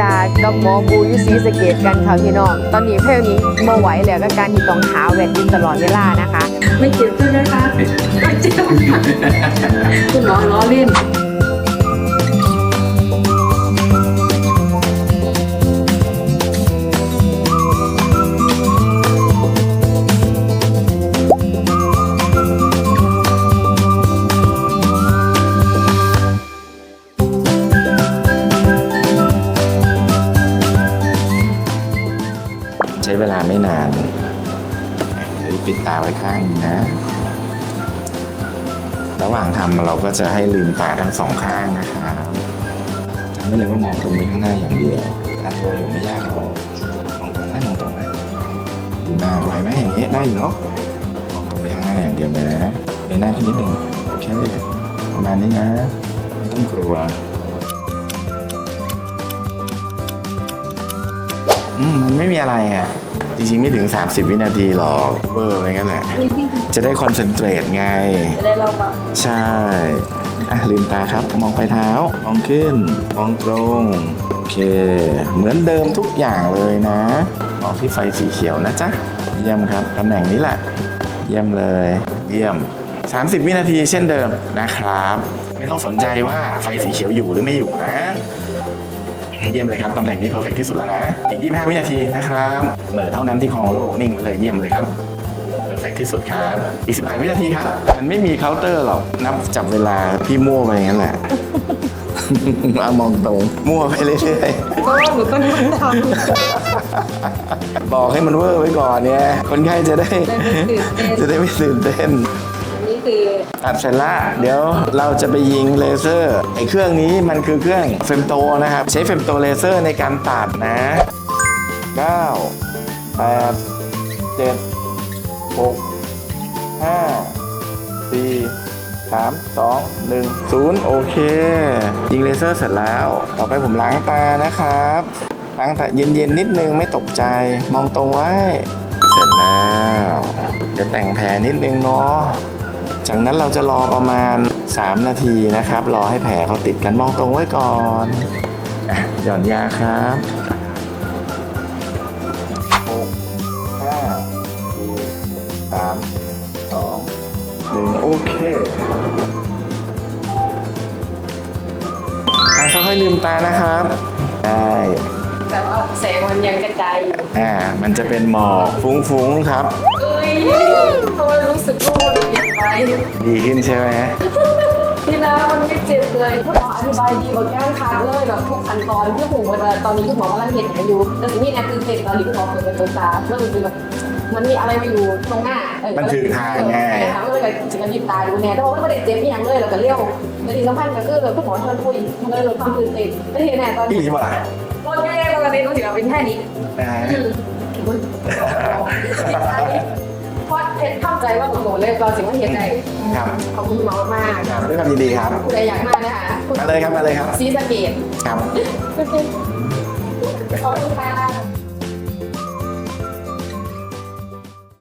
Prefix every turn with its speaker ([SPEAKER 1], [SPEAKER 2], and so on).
[SPEAKER 1] ตากับหมอบูอยุซีสะเกตกันค่ะพี่น้อง ตอนนี้เพลนี้บ่ไหวแล้วกับการที่ต้องหาแว่นอยู่ตลอดเวลานะคะ
[SPEAKER 2] ไม่เจ็บใช่ไหมคะไม่เจ็บค่ะคุณหมอล้อเล่น
[SPEAKER 3] เวลาไม่นานเดี๋ยวปิดตาไว้ข้างนะ ระหว่างทำเราก็จะให้ลืมตาทั้งสองข้างนะครับจำไว้เลยว่ามองตรงนี้ข้างหน้าอย่างเดียวการตัวอยู่ไม่ยากหรอกมองตรงหน้ามองตรงนะดูหน้าไหวไหมอย่างนี้ได้อยู่เนาะมองตรงไปข้างหน้าอย่างเดียวเลยนะเดินหน้าขึ้นนิดหนึ่งโอเคประมาณนี้นะไม่ต้องกลัวอืมมันไม่มีอะไรอะ จริงๆไม่ถึง 30 วินาทีหรอกเบอร์ไปงั้นแหละจะได้คอนเซนเทรตไง
[SPEAKER 2] จะได้เราแบบ
[SPEAKER 3] ใช่ อะลืมตาครับ มองไปลายเท้า มองขึ้น มองตรง โอเค เหมือนเดิมทุกอย่างเลยนะมองที่ไฟสีเขียวนะจ๊ะ เยี่ยมครับ ตำแหน่งนี้แหละ เยี่ยมเลย เยี่ยม 30 วินาทีเช่นเดิมนะครับ ไม่ต้องสนใจว่าไฟสีเขียวอยู่หรือไม่อยู่นะ เยี่ยมเลยครับตำแหน่งนี้เพอร์เฟกที่สุดแล้วนะอีก25วินาทีนะครับเหลือเท่านั้นที่คองโลกนิ่งเลยเยี่ยมเลยครับเพอร์เฟกที่สุดครับอีก15วินาทีครับมันไม่มีเคาน์เตอร์หรอกนับจับเวลาพี่มั่วไปอย่างนั้นแหละ เอามองตรงมั่วไปเรื่อย
[SPEAKER 2] เพราะว่าหนูก็นั่งทำ
[SPEAKER 3] ๆบอกให้มันเวอร์ไว้ก่อนเนี่ย คนไข้จะได้จะได้ไม่ตื่นเต้น
[SPEAKER 2] อันนี้ คือ
[SPEAKER 3] ตัดเสร็จละเดี๋ยวเราจะไปยิงเลเซอร์ไอ้เครื่องนี้มันคือเครื่องเฟมโตนะครับ ใช้เฟมโตเลเซอร์ในการตัดนะ 9 8 7 6 5 4 3 2 1 0 โอเค ยิงเลเซอร์เสร็จแล้ว ต่อไปผมล้างตานะครับ ล้างตาเย็นๆนิดนึงไม่ตกใจ มองตรงไว้ เสร็จแล้ว จะแต่งแผลนิดนึงเนาะ จากนั้นเราจะรอประมาณ 3 นาทีนะครับ รอให้แผลเขาติดกันมองตรงไว้ก่อนอะหย่อนยาครับหกห้าสี่สามสองหนึ่งโอเคอะค่อยๆลืมตานะครับ ได้
[SPEAKER 2] แต่ว่าแสงมันยังกระจายอยู่
[SPEAKER 3] อ่ามันจะเป็นหมอกฟุ้งๆครับ
[SPEAKER 2] เอ้ยทำไมรู้สึกว่ามันเปลี่ยนไป
[SPEAKER 3] ดีขึ้นใช่ไหม
[SPEAKER 2] ที่แล้วมันไม่เจ็บเลยคุณหมออธิบายดีกว่าแก้ขาดเลยแบบทุกขั้นตอนที่ผมว่าตอนนี้คุณหมอกำลังเห็นอยู่แต่สิ่งที่เนี่ยคือเป็นตอนที่คุณหมอเปิดประตูตาแล้วมันคือแบบมันมีอะไรมาอยู่ตรงหน้าเมั
[SPEAKER 3] นถือทางไง
[SPEAKER 2] ถามก็เลยจะกันยิบตาดูแน่แต่ว่าไม่ได้เจ็บอย่างเลยแล้วก็เลี้ยวในที่สำคัญก็คือคุณหมอชวนคุยมันเลยลดความตื่นเต้นไม่เห็นแน่ตอน
[SPEAKER 3] พี่
[SPEAKER 2] นี้
[SPEAKER 3] หลีบ่ล่ะ
[SPEAKER 2] โอเคปกติรู้สึกว่าเป็นแค่นี้
[SPEAKER 3] นะ
[SPEAKER 2] เพราะเพชรเข้าใจว่าผมโดนเลยเราสิ่งว่าเห็นใจ
[SPEAKER 3] ครับ
[SPEAKER 2] ขอบคุณหมอมาก
[SPEAKER 3] ครับด้วยความยินดีครับ
[SPEAKER 2] ใจอยากมากนะคะ
[SPEAKER 3] มาเลยครับมาเลยครับ
[SPEAKER 2] ซีสะเกต
[SPEAKER 3] ครับ
[SPEAKER 2] ขอบคุณค่ะ